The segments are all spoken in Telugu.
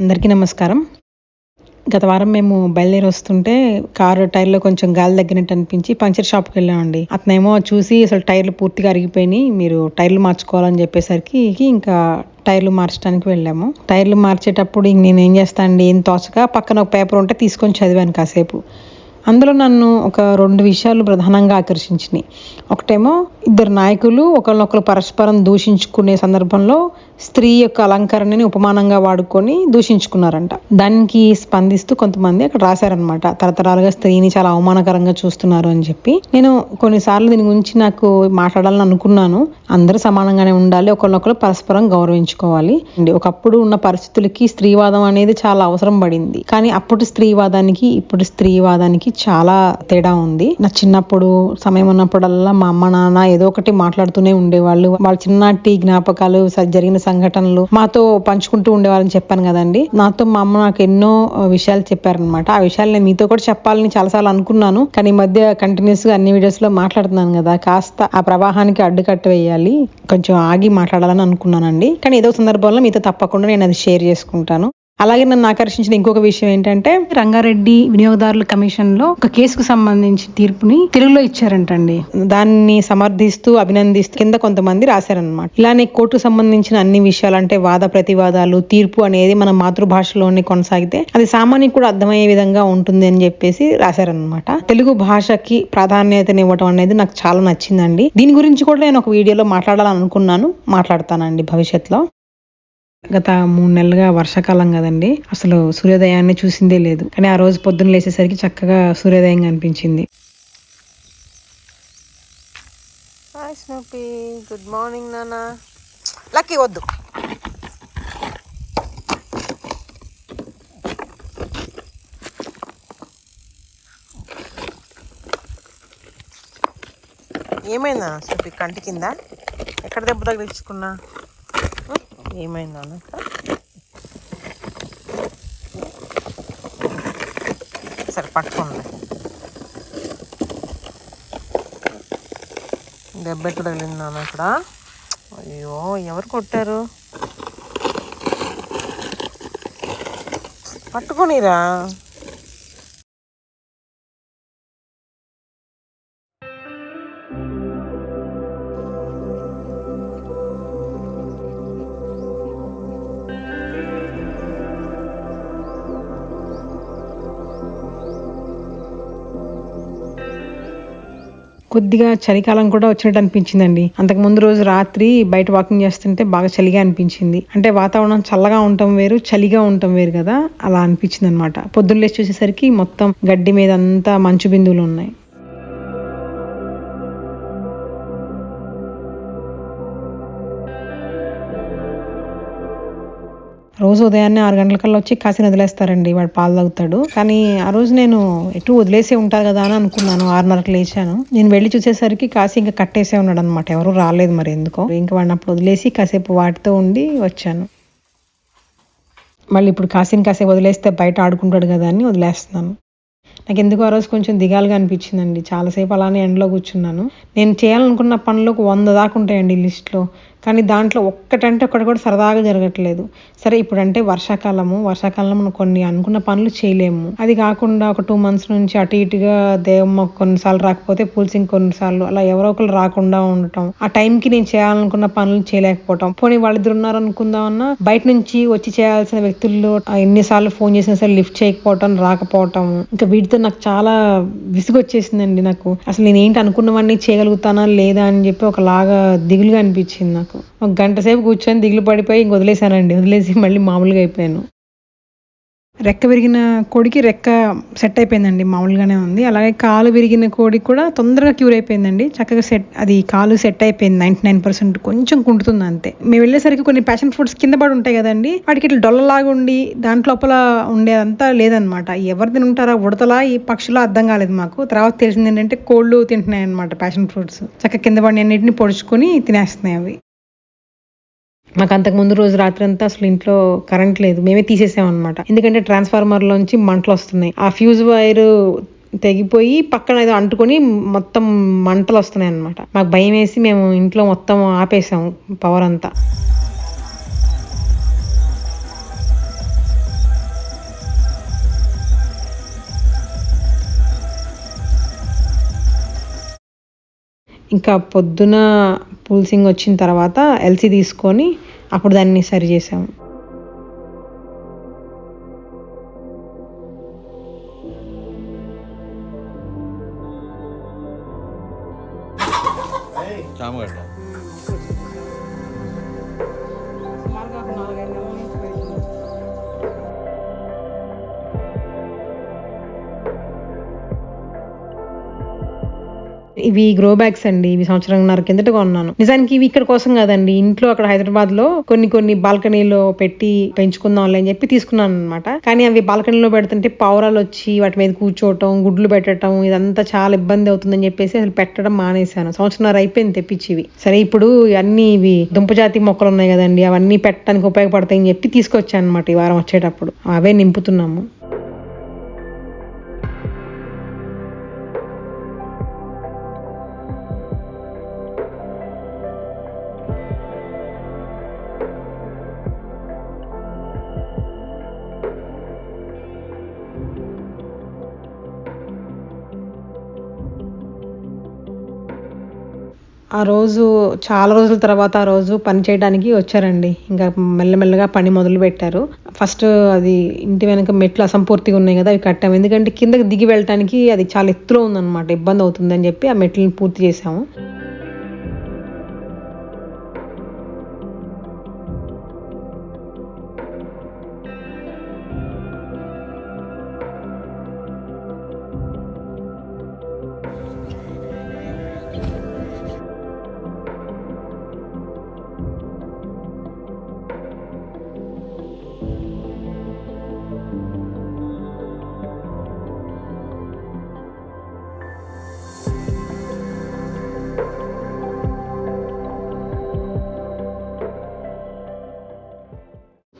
అందరికీ నమస్కారం. గత వారం మేము బయలుదేరి వస్తుంటే కారు టైర్లో కొంచెం గాలి తగ్గినట్టు అనిపించి పంచర్ షాప్కి వెళ్ళామండి. అతనేమో చూసి అసలు టైర్లు పూర్తిగా అరిగిపోయినాయి మీరు టైర్లు మార్చుకోవాలని చెప్పేసరికి ఇంకా టైర్లు మార్చడానికి వెళ్ళాము. టైర్లు మార్చేటప్పుడు ఇంక నేను ఏం చేస్తానండి ఏం తోచక పక్కన ఒక పేపర్ ఉంటే తీసుకొని చదివాను కాసేపు. అందులో నన్ను ఒక రెండు విషయాలు ప్రధానంగా ఆకర్షించినాయి. ఒకటేమో ఇద్దరు నాయకులు ఒకరినొకరు పరస్పరం దూషించుకునే సందర్భంలో స్త్రీ యొక్క అలంకరణని ఉపమానంగా వాడుకొని దూషించుకున్నారంట. దానికి స్పందిస్తూ కొంతమంది అక్కడ రాశారనమాట తరతరాలుగా స్త్రీని చాలా అవమానకరంగా చూస్తున్నారు అని చెప్పి. నేను కొన్నిసార్లు దీని గురించి నాకు మాట్లాడాలని అనుకున్నాను. అందరూ సమానంగానే ఉండాలి. ఒకరినొకరు పరస్పరం గౌరవించుకోవాలి. అండి ఒకప్పుడు ఉన్న పరిస్థితులకి స్త్రీవాదం అనేది చాలా అవసరం పడింది. కానీ అప్పుడు స్త్రీవాదానికి ఇప్పుడు స్త్రీవాదానికి చాలా తేడా ఉంది. నా చిన్నప్పుడు సమయం ఉన్నప్పుడల్లా మా అమ్మ నాన్న ఏదో ఒకటి మాట్లాడుతూనే ఉండేవాళ్ళు. వాళ్ళ చిన్నటి జ్ఞాపకాలు జరిగిన సంఘటనలు మాతో పంచుకుంటూ ఉండేవాళ్ళని చెప్పాను కదండి. నాతో మా అమ్మ నాకు ఎన్నో విషయాలు చెప్పారనమాట ఆ విషయాలు నేను మీతో కూడా చెప్పాలని చాలాసార్లు అనుకున్నాను. కానీ ఈ మధ్య కంటిన్యూస్గా అన్ని వీడియోస్లో మాట్లాడుతున్నాను కదా కాస్త ఆ ప్రవాహానికి అడ్డుకట్ట వేయాలి కొంచెం ఆగి మాట్లాడాలని అనుకున్నానండి. కానీ ఏదో సందర్భంలో మీతో తప్పకుండా నేను అది షేర్ చేసుకుంటాను. అలాగే నన్ను ఆకర్షించిన ఇంకొక విషయం ఏంటంటే రంగారెడ్డి వినియోగదారుల కమిషన్లో ఒక కేసుకు సంబంధించి తీర్పుని తెలుగులో ఇచ్చారంటండి. దాన్ని సమర్థిస్తూ అభినందిస్తూ కింద కొంతమంది రాశారనమాట ఇలానే కోర్టుకు సంబంధించిన అన్ని విషయాలు అంటే వాద ప్రతివాదాలు తీర్పు అనేది మన మాతృభాషలోనే కొనసాగితే అది సామాన్యం కూడా అర్థమయ్యే విధంగా ఉంటుంది అని చెప్పేసి రాశారనమాట తెలుగు భాషకి ప్రాధాన్యతనివ్వడం అనేది నాకు చాలా నచ్చిందండి. దీని గురించి కూడా నేను ఒక వీడియోలో మాట్లాడాలని అనుకున్నాను మాట్లాడతానండి భవిష్యత్తులో. గత మూడు నెలలుగా వర్షాకాలం కదండి. అసలు సూర్యోదయాన్ని చూసిందే లేదు. కానీ ఆ రోజు పొద్దున్న లేచేసరికి చక్కగా సూర్యోదయం కనిపించింది. గుడ్ మార్నింగ్ నాన్న. లక్కీ వద్దు. ఏమైనా స్నూపీ? కంటి కింద? ఎక్కడ దెబ్బ తగిలించుకున్నా? ఏమైంది అన్న? సరే పట్టుకోండి. దెబ్బ ఎక్కడ తగిలింది అక్కడ అయ్యో ఎవరు కొట్టారు? పట్టుకోనిరా. కొద్దిగా చలికాలం కూడా వచ్చినట్టు అనిపించిందండి అంతకు ముందు రోజు రాత్రి బయట వాకింగ్ చేస్తుంటే బాగా చలిగా అనిపించింది. అంటే వాతావరణం చల్లగా ఉండటం వేరు చలిగా ఉండటం వేరు కదా? అలా అనిపించింది అనమాట పొద్దున్న లేచి చూసేసరికి మొత్తం గడ్డి మీద అంతా మంచు బిందువులు ఉన్నాయి. రోజు ఉదయాన్నే ఆరు గంటలకల్లా వచ్చి కాసిన వదిలేస్తారండి వాడు పాలు తాగుతాడు. కానీ ఆ రోజు నేను ఎటు వదిలేసే ఉంటారు కదా అని అనుకున్నాను ఆరున్నరకు లేచాను. నేను వెళ్ళి చూసేసరికి కాసి ఇంకా కట్టేసే ఉన్నాడు అనమాట ఎవరు రాలేదు మరి ఎందుకో. ఇంకా వాడిని అప్పుడు వదిలేసి కాసేపు వాటితో ఉండి వచ్చాను. మళ్ళీ ఇప్పుడు కాసిని కాసేపు వదిలేస్తే బయట ఆడుకుంటాడు కదా అని వదిలేస్తున్నాను. నాకు ఎందుకు ఆ రోజు కొంచెం దిగాలుగా అనిపించిందండి చాలాసేపు అలానే ఎండలో కూర్చున్నాను. నేను చేయాలనుకున్న పనులకు వంద దాకా ఉంటాయండి లిస్ట్లో. కానీ దాంట్లో ఒక్కటంటే ఒక్కటి కూడా సరదాగా జరగట్లేదు. సరే ఇప్పుడంటే వర్షాకాలము. వర్షాకాలంలో మనం కొన్ని అనుకున్న పనులు చేయలేము. అది కాకుండా ఒక టూ మంత్స్ నుంచి అటు ఇటుగా దేవమ్మ కొన్నిసార్లు రాకపోతే పూల్సింగ్ కొన్నిసార్లు అలా ఎవరో ఒకరు రాకుండా ఉండటం. ఆ టైంకి నేను చేయాలనుకున్న పనులు చేయలేకపోవటం. పోనీ వాళ్ళిద్దరు ఉన్నారు అనుకుందామన్నా బయట నుంచి వచ్చి చేయాల్సిన వ్యక్తుల్లో ఎన్నిసార్లు ఫోన్ చేసినా సరే లిఫ్ట్ చేయకపోవటం రాకపోవటం. ఇంకా వీటితో నాకు చాలా విసుగు వచ్చేసిందండి నాకు. అసలు నేను ఏంటి అనుకున్నవన్నీ చేయగలుగుతానా లేదా అని చెప్పి ఒకలాగా దిగులుగా అనిపించింది నాకు. ఒక గంట సేపు కూర్చొని దిగులు పడిపోయి ఇంక వదిలేశానండి. వదిలేసి మళ్ళీ మామూలుగా అయిపోయాను. రెక్క విరిగిన కోడికి రెక్క సెట్ అయిపోయిందండి. మామూలుగానే ఉంది. అలాగే కాలు విరిగిన కోడికి కూడా తొందరగా క్యూర్ అయిపోయిందండి. చక్కగా సెట్ అది కాలు సెట్ అయిపోయింది. నైంటీ నైన్ పర్సెంట్ కొంచెం కుంటుతుంది అంతే. మేము వెళ్ళేసరికి కొన్ని ప్యాషన్ ఫ్రూట్స్ కింద పడి ఉంటాయి కదండి. వాటికి ఇట్లా డొల్లలాగా ఉండి దాంట్ లోపల ఉండేదంతా లేదనమాట ఎవరు తింటారా ఉడతలా ఈ పక్షులా అర్థం కాలేదు మాకు. తర్వాత తెలిసింది ఏంటంటే కోళ్ళు తింటున్నాయి అనమాట ప్యాషన్ ఫ్రూట్స్. చక్కగా కింద పడిన అన్నింటిని పొడుచుకొని తినేస్తున్నాయి అవి. మాకు అంతకు ముందు రోజు రాత్రి అంతా అసలు ఇంట్లో కరెంట్ లేదు. మేమే తీసేసాం అనమాట ఎందుకంటే ట్రాన్స్ఫార్మర్లోంచి మంటలు వస్తున్నాయి. ఆ ఫ్యూజ్ వైర్ తెగిపోయి పక్కన ఏదో అంటుకొని మొత్తం మంటలు వస్తున్నాయి అనమాట మాకు భయం వేసి మేము ఇంట్లో మొత్తం ఆపేసాము పవర్ అంతా. ఇంకా పొద్దున పూల్సింగ్ వచ్చిన తర్వాత ఎల్సీ తీసుకొని అప్పుడు దాన్ని సరి చేసాము. ఇవి గ్రో బ్యాగ్స్ అండి. ఇవి సంవత్సరంన్నర కిందట కొన్నాను. నిజానికి ఇవి ఇక్కడ కోసం కాదండి. ఇంట్లో అక్కడ హైదరాబాద్లో కొన్ని కొన్ని బాల్కనీలో పెట్టి పెంచుకుందాం అని చెప్పి తీసుకున్నాను అనమాట కానీ అవి బాల్కనీలో పెడుతుంటే పావురాలు వచ్చి వాటి మీద కూర్చోవటం గుడ్లు పెట్టడం ఇదంతా చాలా ఇబ్బంది అవుతుందని చెప్పేసి అసలు పెట్టడం మానేశాను. సంవత్సరంన్నర అయిపోయింది తెప్పించివి. సరే ఇప్పుడు అన్ని ఇవి దుంపజాతి మొక్కలు ఉన్నాయి కదండి. అవన్నీ పెట్టడానికి ఉపయోగపడతాయని చెప్పి తీసుకొచ్చాను అనమాట ఈ వారం వచ్చేటప్పుడు. అవే నింపుతున్నాము. ఆ రోజు చాలా రోజుల తర్వాత ఆ రోజు పని చేయడానికి వచ్చారండి. ఇంకా మెల్లమెల్లగా పని మొదలు పెట్టారు. ఫస్ట్ అది ఇంటి వెనక మెట్లు అసంపూర్తిగా ఉన్నాయి కదా అవి కట్టాము. ఎందుకంటే కిందకి దిగి వెళ్ళటానికి అది చాలా ఎత్తులో ఉందన్నమాట. ఇబ్బంది అవుతుందని చెప్పి ఆ మెట్లను పూర్తి చేసాము.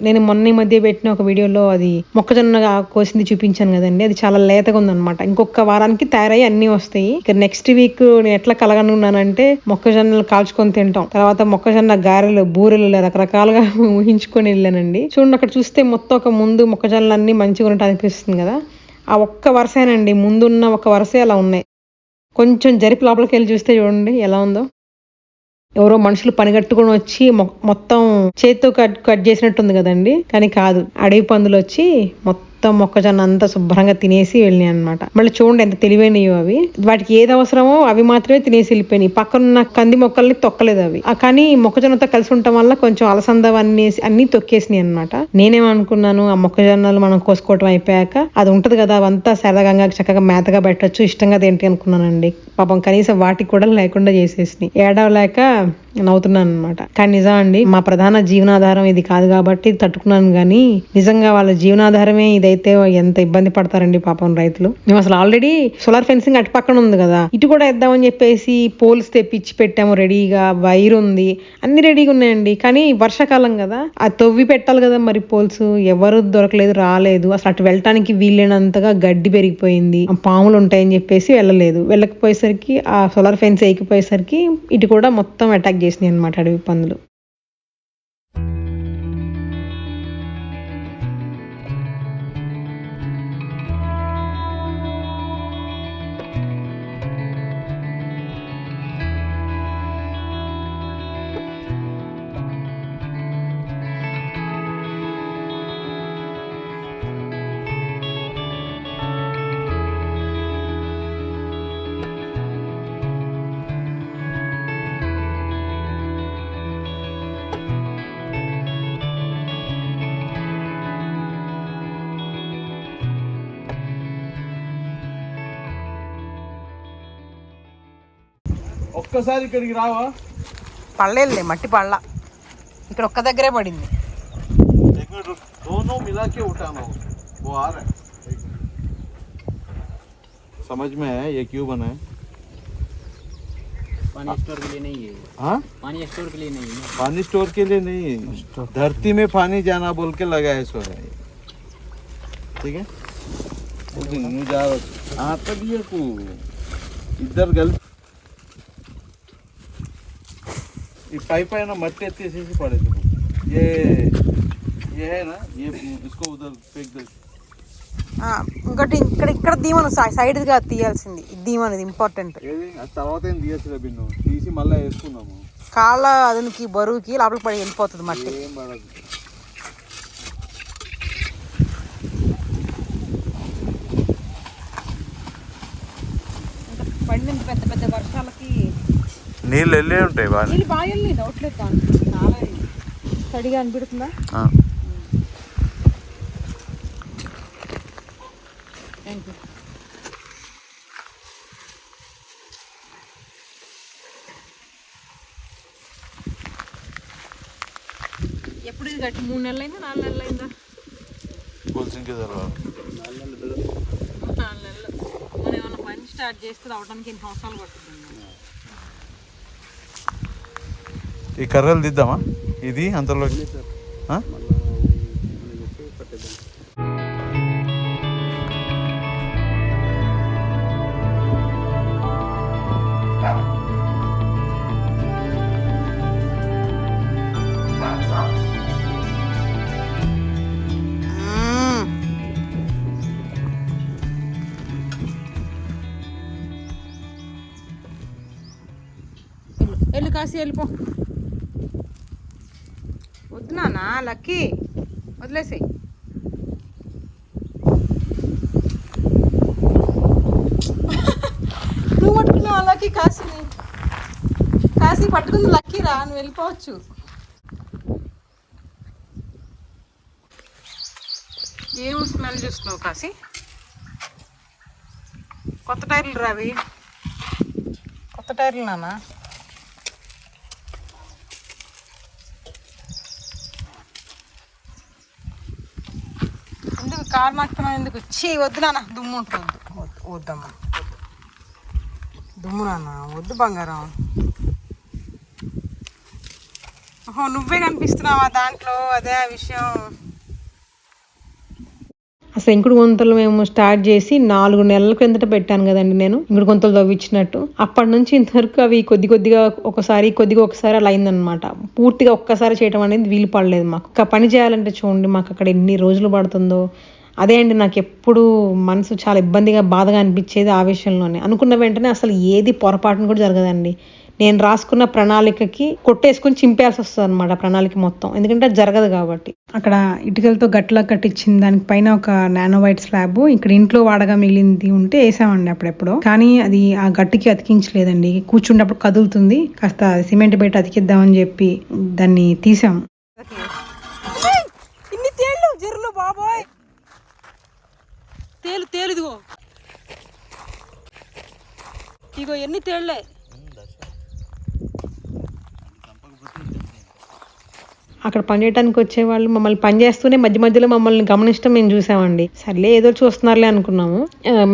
నేను మొన్న ఈ మధ్య పెట్టిన ఒక వీడియోలో అది మొక్కజొన్న కోసింది చూపించాను కదండి. అది చాలా లేతగా ఉందన్నమాట. ఇంకొక వారానికి తయారయ్యి అన్ని వస్తాయి. ఇక నెక్స్ట్ వీక్ నేను ఎట్లా కలగనున్నానంటే మొక్కజొన్నలు కాల్చుకొని తింటాం. తర్వాత మొక్కజొన్న గారెలు బూరెలు రకరకాలుగా ఊహించుకొని వెళ్ళానండి. చూడండి అక్కడ చూస్తే మొత్తం ఒక ముందు మొక్కజొన్నలు అన్ని మంచిగా ఉన్నట్టు అనిపిస్తుంది కదా. ఆ ఒక్క వరుసేనండి. ముందున్న ఒక వరుసే అలా ఉన్నాయి. కొంచెం జరిపి లోపలికి వెళ్ళి చూస్తే చూడండి ఎలా ఉందో. ఎవరో మనుషులు పనిగట్టుకుని వచ్చి మొ- మొత్తం చేత్తో కట్ కట్ చేసినట్టుంది కదండి. కానీ కాదు అడవి పందులు వచ్చి మొత్తం మొత్తం మొక్కజొన్న అంతా శుభ్రంగా తినేసి వెళ్ళినాయి అనమాట మళ్ళీ చూడండి ఎంత తెలివైనయో అవి. వాటికి ఏది అవసరమో అవి మాత్రమే తినేసి వెళ్ళిపోయినాయి. పక్కనున్న కంది మొక్కల్ని తొక్కలేదు అవి. కానీ మొక్కజొన్నతో కలిసి ఉండటం వల్ల కొంచెం అలసంద అన్ని అన్ని తొక్కేసినాయి అనమాట నేనేమనుకున్నాను ఆ మొక్కజొన్నలు మనం కోసుకోవటం అయిపోయాక అది ఉంటది కదా అవంతా సరదాగా చక్కగా మేతగా పెట్టొచ్చు ఇష్టంగా తింటే అనుకున్నానండి. పాపం కనీసం వాటికి కూడా లేకుండా చేసేసినాయి. ఏడవలేక నవ్వుతున్నాను అనమాట కానీ నిజం అండి మా ప్రధాన జీవనాధారం ఇది కాదు కాబట్టి తట్టుకున్నాను కానీ నిజంగా వాళ్ళ జీవనాధారమే ఇదైతే ఎంత ఇబ్బంది పడతారండి పాపం రైతులు. మేము అసలు ఆల్రెడీ సోలార్ ఫెన్సింగ్ అటు పక్కన ఉంది కదా ఇటు కూడా వేద్దామని చెప్పేసి పోల్స్ తెప్పించి పెట్టాము రెడీగా వైర్ ఉంది అన్ని రెడీగా ఉన్నాయండి. కానీ వర్షాకాలం కదా అది తవ్వి పెట్టాలి కదా మరి పోల్స్ ఎవరు దొరకలేదు రాలేదు. అసలు అటు వెళ్ళటానికి వీలైనంతగా గడ్డి పెరిగిపోయింది పాములు ఉంటాయని చెప్పేసి వెళ్ళలేదు. వెళ్ళకపోయేసరికి ఆ సోలార్ ఫెన్స్ ఎక్కిపోయేసరికి ఇటు కూడా మొత్తం అటాక్ చేసినాయి అనమాట అడవి పందులు. ఒక్కసారి ఇక్కడికి రావా పళ్ళేళ్ళే మట్టి పళ్ళ ఇక్కడ ఒక్క దగ్గరే పడింది एक मिनट रुक दोनों मिला के उठाना हो वो आ रहा है समझ में है ये क्यों बना है पानी स्टोर के लिए नहीं है ये। हाँ पानी स्टोर के लिए नहीं है ना पानी स्टोर के लिए नहीं धरती में पानी जाना बोल के लगाया सो है ये। ठीक है उस दिन नु जा हाँ तब ये को इधर गल ఈ పైప్ అయినా మట్టి ఎత్తేసేసి పడేది ఏ ఏ అయినా ఏ ఇసుకో ఇంకోటి ఇక్కడ ఇక్కడ దీమను సైడ్గా తీయాల్సింది. దీమ అనేది ఇంపార్టెంట్. తర్వాత ఏం తీయచ్చు బిన్ను? తీసి మళ్ళీ వేసుకున్నాము కాళ్ళ అదునికి బరువుకి లోపలికి పడి వెళ్ళిపోతుంది మట్టి. ఏం పడదు. నీళ్ళు వెళ్ళే ఉంటాయి బాగా. నీళ్ళు బాగా వెళ్ళి డౌట్లేదు దాంట్లో చాలా స్టడీగా అనిపిస్తుందా థ్యాంక్ యూ ఎప్పుడు ఇది కట్టి? మూడు నెలలు అయిందా నాలుగు నెలలు అయిందా పులిసింకి నాలుగు నెలలు. మనం ఏమన్నా పని స్టార్ట్ చేస్తే అది అవడానికి ఎన్ని సంవత్సరాలు పడుతుంది? ఈ కర్రలు దిద్దామా? ఇది అంతలోకి? ఆ? వెళ్ళు కాసి వెళ్ళిపో. లక్కీ వదిలేసేయ్. నువ్వు పట్టుకున్నావు లక్కీ కాశీని కాశీ పట్టుకుంది లక్కీ రా నువ్వు వెళ్ళిపోవచ్చు. ఏం స్మెల్ చూస్తున్నావు కాశీ? కొత్త టైర్లు రావి. కొత్త టైర్లు నానా? కారు ఎందుకు? చీ వద్దు నాన్న దుమ్ము ఉంటుంది. వద్దమ్మా. దుమ్ము నాన్న వద్దు బంగారం. ఓహో నువ్వే కనిపిస్తున్నావా దాంట్లో? అదే ఆ విషయం. అసలు ఇంకుడు గుంతలు మేము స్టార్ట్ చేసి నాలుగు నెలల క్రిందట పెట్టాను కదండి నేను. ఇంకుడు గుంతలు తవ్వించినట్టు అప్పటి నుంచి ఇంతవరకు అవి కొద్ది కొద్దిగా ఒకసారి కొద్దిగా ఒకసారి అలా అయిందనమాట పూర్తిగా ఒక్కసారి చేయడం అనేది వీలు పడలేదు మాకు. పని చేయాలంటే చూడండి మాకు అక్కడ ఎన్ని రోజులు పడుతుందో. అదే అండి నాకు ఎప్పుడు మనసు చాలా ఇబ్బందిగా బాధగా అనిపించేది ఆ విషయంలోనే. అనుకున్న వెంటనే అసలు ఏది పొరపాటును కూడా జరగదండి. నేను రాసుకున్న ప్రణాళికకి కొట్టేసుకొని చింపేయాల్సి వస్తుంది అనమాట ప్రణాళిక మొత్తం. ఎందుకంటే అది జరగదు కాబట్టి. అక్కడ ఇటుకలతో గట్లా కట్టించిన దానికి పైన ఒక నానో వైట్ స్లాబ్ ఇక్కడ ఇంట్లో వాడగా మిగిలింది ఉంటే వేసామండి అప్పుడెప్పుడు. కానీ అది ఆ గట్టికి అతికించలేదండి. కూర్చున్నప్పుడు కదులుతుంది. కాస్త సిమెంట్ పెట్టి అతికిద్దామని చెప్పి దాన్ని తీసాం బాబోయ్! తేలు తేలు ఇదిగో ఇగో ఎన్ని తేళ్లే అక్కడ పని చేయడానికి వచ్చే వాళ్ళు మమ్మల్ని పని చేస్తూనే మధ్య మధ్యలో మమ్మల్ని గమనించడం మేము చూసామండి. సర్లే ఏదో చూస్తున్నారులే అనుకున్నాము.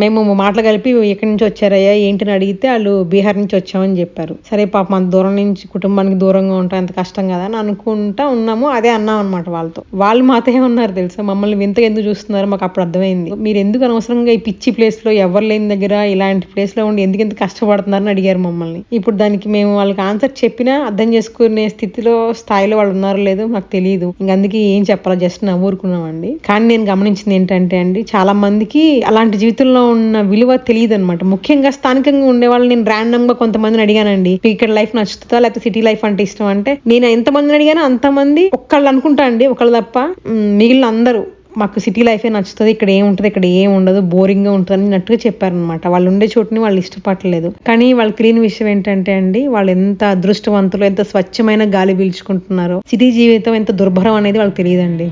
మేము మాటలు కలిపి ఎక్కడి నుంచి వచ్చారయ్యా ఏంటని అడిగితే వాళ్ళు బీహార్ నుంచి వచ్చామని చెప్పారు. సరే పాప మన దూరం నుంచి కుటుంబానికి దూరంగా ఉంటాం ఎంత కష్టం కదా అని అనుకుంటా ఉన్నాము. అదే అన్నాం అనమాట వాళ్ళతో. వాళ్ళు మాతో ఏమన్నారు తెలుసా? మమ్మల్ని వింతగా ఎందుకు చూస్తున్నారు మాకు అప్పుడు అర్థమైంది. మీరు ఎందుకు అనవసరంగా ఈ పిచ్చి ప్లేస్లో ఎవరు లేని దగ్గర ఇలాంటి ప్లేస్లో ఉండి ఎందుకు ఎంత కష్టపడుతున్నారని అడిగారు మమ్మల్ని. ఇప్పుడు దానికి మేము వాళ్ళకి ఆన్సర్ చెప్పినా అర్థం చేసుకునే స్థితిలో స్థాయిలో వాళ్ళు ఉన్నారో లేదు మాకు తెలియదు ఇంక అందుకే ఏం చెప్పాలో జస్ట్ నవ్వురుకున్నామండి కానీ నేను గమనించింది ఏంటంటే అండి చాలా మందికి అలాంటి జీవితంలో ఉన్న విలువ తెలియదు అనమాట ముఖ్యంగా స్థానికంగా ఉండే వాళ్ళు నేను ర్యాండమ్గా కొంతమందిని అడిగానండి. ఇక్కడ లైఫ్ నచ్చుతుందా? లేకపోతే సిటీ లైఫ్ అంటే ఇష్టం? అంటే నేను ఎంతమందిని అడిగానో అంతమంది ఒక్కళ్ళు అనుకుంటా అండి ఒకళ్ళు తప్ప మిగిలిన అందరూ. మాకు సిటీ లైఫే నచ్చుతుంది ఇక్కడ ఏం ఉంటుంది ఇక్కడ ఏం ఉండదు బోరింగ్గా ఉంటుంది అన్నట్టుగా చెప్పారనమాట వాళ్ళు ఉండే చోటుని వాళ్ళు ఇష్టపడలేదు. కానీ వాళ్ళ క్లీన్ విషయం ఏంటంటే అండి వాళ్ళు ఎంత అదృష్టవంతులు ఎంత స్వచ్ఛమైన గాలి పీల్చుకుంటున్నారో సిటీ జీవితం ఎంత దుర్భరం అనేది వాళ్ళకి తెలియదండి.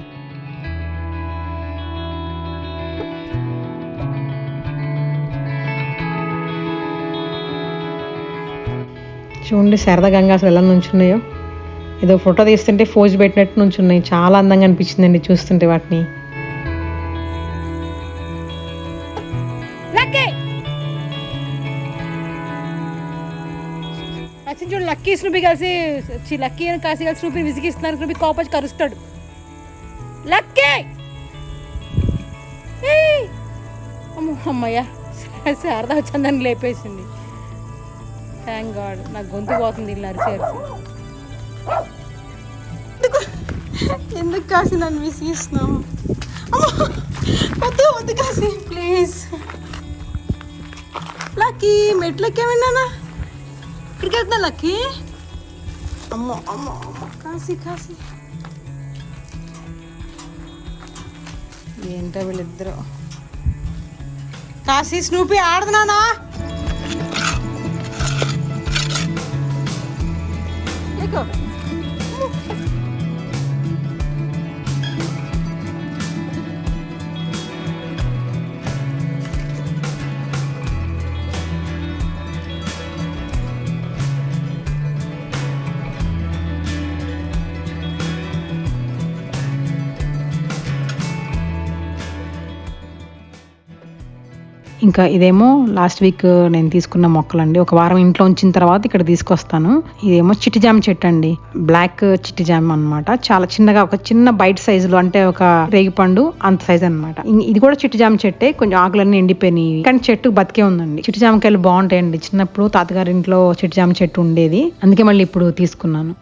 చూడండి శారదా గంగా అసలు ఎలా నుంచున్నాయో. ఏదో ఫోటో తీస్తుంటే ఫోజ్ పెట్టినట్టు నుంచున్నాయి. చాలా అందంగా అనిపించిందండి చూస్తుంటే వాటిని. లక్కీ వచ్చిన చూడు లక్కీ స్నూపి కలిసి లక్కీ అని కాసి కలిసి స్నూపిని విసిగిస్తున్నారు స్నూపి కోపచ్చి కరుస్తాడు. లక్కీ! అమ్మో అమ్మయ్య శారద వచ్చిందని లేపేసింది. థ్యాంక్ గాడ్ నాకు గొంతు పోతుంది వీళ్ళు అరిచేసి. ఎందుకు? కాసి నన్ను విసిగిస్తున్నావు? వద్దు వద్దు కాసి ప్లీజ్ లక్కీ మెట్లు ఎక్కేమన్నానా ఇక్కడికి వెళ్తున్నా లక్కీ. అమ్మో అమ్మో అమ్మో. కాసి కాసి ఏంటో వీళ్ళిద్దరు? కాశీ స్నూపి ఆడుతున్నానా? ఇంకా ఇదేమో లాస్ట్ వీక్ uh, నేను తీసుకున్న మొక్కలండి. ఒక వారం ఇంట్లో ఉంచిన తర్వాత ఇక్కడ తీసుకొస్తాను. ఇదేమో చిట్టి జామ చెట్టు అండి. బ్లాక్ uh, చిట్టి జామ అన్నమాట. చాలా చిన్నగా ఒక చిన్న బయట సైజులో అంటే ఒక రేగిపండు అంత సైజ్ అనమాట ఇది కూడా చిట్టి జామ చెట్టే. కొంచెం ఆకులన్నీ ఎండిపోయినాయి. కానీ చెట్టు బతికే ఉందండి. చిట్టి జామకాయలు బాగుంటాయండి. చిన్నప్పుడు తాతగారి ఇంట్లో చిట్టి జామ చెట్టు ఉండేది. అందుకే మళ్ళీ ఇప్పుడు తీసుకున్నాను.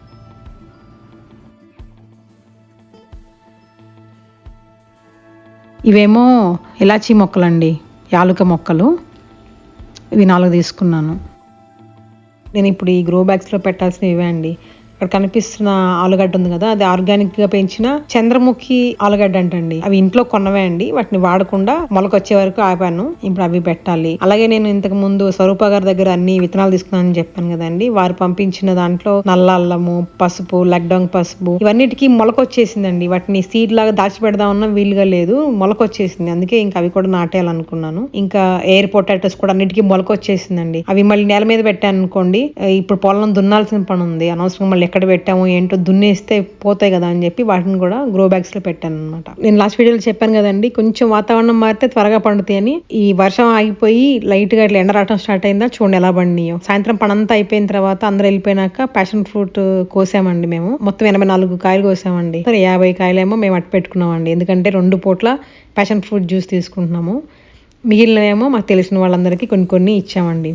ఇవేమో ఇలాచీ మొక్కలండి. యాలుక మొక్కలు. ఇవి నాలుగు తీసుకున్నాను. నేను ఇప్పుడు ఈ గ్రో బ్యాగ్స్లో పెట్టాల్సినవి ఇవే అండి. ఇక్కడ కనిపిస్తున్న ఆలుగడ్డ ఉంది కదా అది ఆర్గానిక్గా పెంచిన చంద్రముఖి ఆలుగడ్డ అంటండి. అవి ఇంట్లో కొన్నవే అండి వాటిని వాడకుండా మొలకొచ్చే వరకు ఆపాను ఇప్పుడు అవి పెట్టాలి. అలాగే నేను ఇంతకు ముందు స్వరూప గారి దగ్గర అన్ని విత్తనాలు తీసుకున్నానని చెప్పాను కదండి. వారు పంపించిన దాంట్లో నల్ల అల్లము పసుపు లగ్డాంగ్ పసుపు ఇవన్నిటికీ మొలకొచ్చేసిందండి. వాటిని సీడ్ లాగా దాచిపెడదామన్నా వీలుగా లేదు మొలకొచ్చేసింది. అందుకే ఇంకా అవి కూడా నాటేయాలనుకున్నాను. ఇంకా ఎయిర్ పొటాటోస్ కూడా అన్నిటికీ మొలకొచ్చేసిందండి. అవి మళ్ళీ నేల మీద పెట్టాను అనుకోండి ఇప్పుడు పొలం దున్నాల్సిన పని ఉంది అనవసరంగా మళ్ళీ ఎక్కడ పెట్టాము ఏంటో దున్నేస్తే పోతాయి కదా అని చెప్పి వాటిని కూడా గ్రో బ్యాగ్స్లో పెట్టాను అనమాట నేను లాస్ట్ వీడియోలో చెప్పాను కదండి కొంచెం వాతావరణం మారితే త్వరగా పండుతాయి అని. ఈ వర్షం ఆగిపోయి లైట్గా ఇట్లా ఎండ రావడం స్టార్ట్ అయిందా చూడండి ఎలా పండినాయో. సాయంత్రం పనంతా అయిపోయిన తర్వాత అందరూ వెళ్ళిపోయినాక ప్యాషన్ ఫ్రూట్ కోసామండి మేము. మొత్తం ఎనభై నాలుగు కాయలు కోసామండి. సరే యాభై కాయలేమో మేము అట్టు పెట్టుకున్నామండి. ఎందుకంటే రెండు పూట్ల ప్యాషన్ ఫ్రూట్ జ్యూస్ తీసుకుంటున్నాము. మిగిలినవేమో మాకు తెలిసిన వాళ్ళందరికీ కొన్ని కొన్ని ఇచ్చామండి.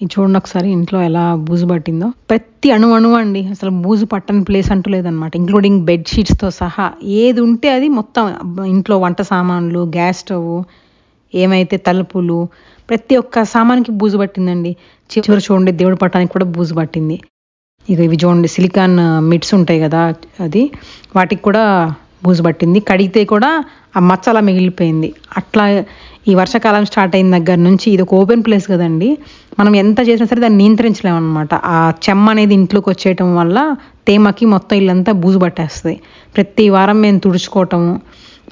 ఇది చూడండి ఒకసారి ఇంట్లో ఎలా బూజు పట్టిందో. ప్రతి అణు అణువు అండి. అసలు బూజు పట్టని ప్లేస్ అంటూ లేదనమాట ఇంక్లూడింగ్ బెడ్ షీట్స్తో సహా ఏది ఉంటే అది మొత్తం ఇంట్లో వంట సామాన్లు గ్యాస్ స్టవ్ ఏమైతే తలుపులు ప్రతి ఒక్క సామానికి బూజు పట్టిందండి. చివరి చూడండి దేవుడి పట్టానికి కూడా బూజు పట్టింది. ఇక ఇవి చూడండి సిలికాన్ మిట్స్ ఉంటాయి కదా అది. వాటికి కూడా బూజు పట్టింది. కడిగితే కూడా ఆ మచ్చలా మిగిలిపోయింది. అట్లా ఈ వర్షాకాలం స్టార్ట్ అయిన దగ్గర నుంచి ఇది ఒక ఓపెన్ ప్లేస్ కదండి. మనం ఎంత చేసినా సరే దాన్ని నియంత్రించలేమన్నమాట. ఆ చెమ్మ అనేది ఇంట్లోకి వచ్చేయటం వల్ల తేమకి మొత్తం ఇల్లంతా బూజు పట్టేస్తుంది. ప్రతి వారం మేము తుడుచుకోవటము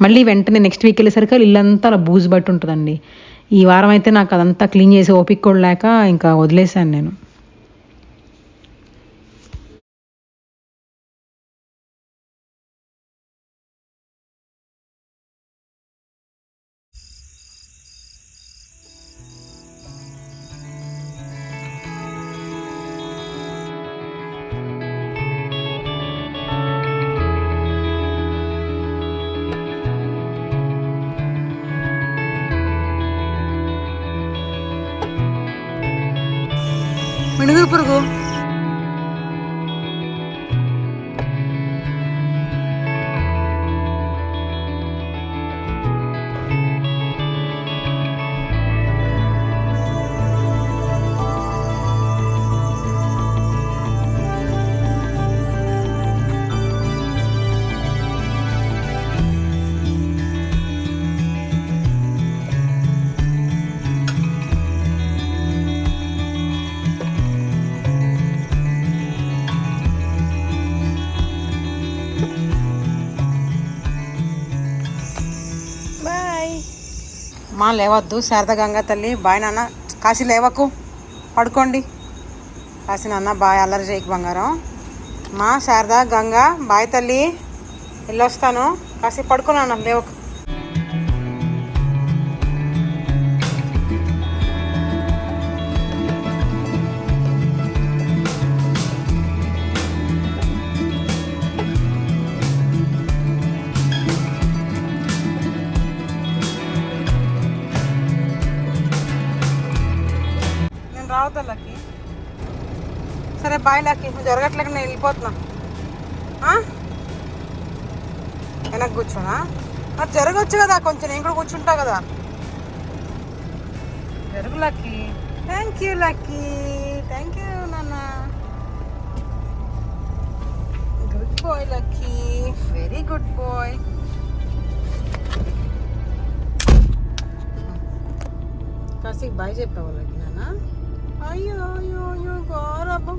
మళ్ళీ వెంటనే నెక్స్ట్ వీక్ వెళ్ళేసరికి ఇల్లంతా అలా బూజు బట్టి ఉంటుందండి. ఈ వారం అయితే నాకు అదంతా క్లీన్ చేసి ఓపిక కూడా లేక ఇంకా వదిలేశాను నేను. మినుగురు పురుగు మా లేవద్దు. శారద గంగా తల్లి బాయ్ నాన్న. కాశీ లేవకు. పడుకోండి. కాశీ నాన్న బాయ్. అల్లరి చేయకు బంగారం. మా శారదా గంగా బాయ్ తల్లి వెళ్ళొస్తాను. కాసేపు పడుకున్నాను లేవు బాయ్ లక్కి నువ్వు జరగట్లేక నేను వెళ్ళిపోతున్నా? వెనక్కి కూర్చోనా? మరి జరగచ్చు కదా కొంచెం నేను కూడా కూర్చుంటా కదా. జరుగు Lucky. Thank you Lucky. Thank you నాన్న. Good boy Lucky. Very good boy కాసేపు బాయ్ చెప్పావు వాళ్ళకి నాన్న. అయ్యో అయ్యో అయ్యో గారబ్బం.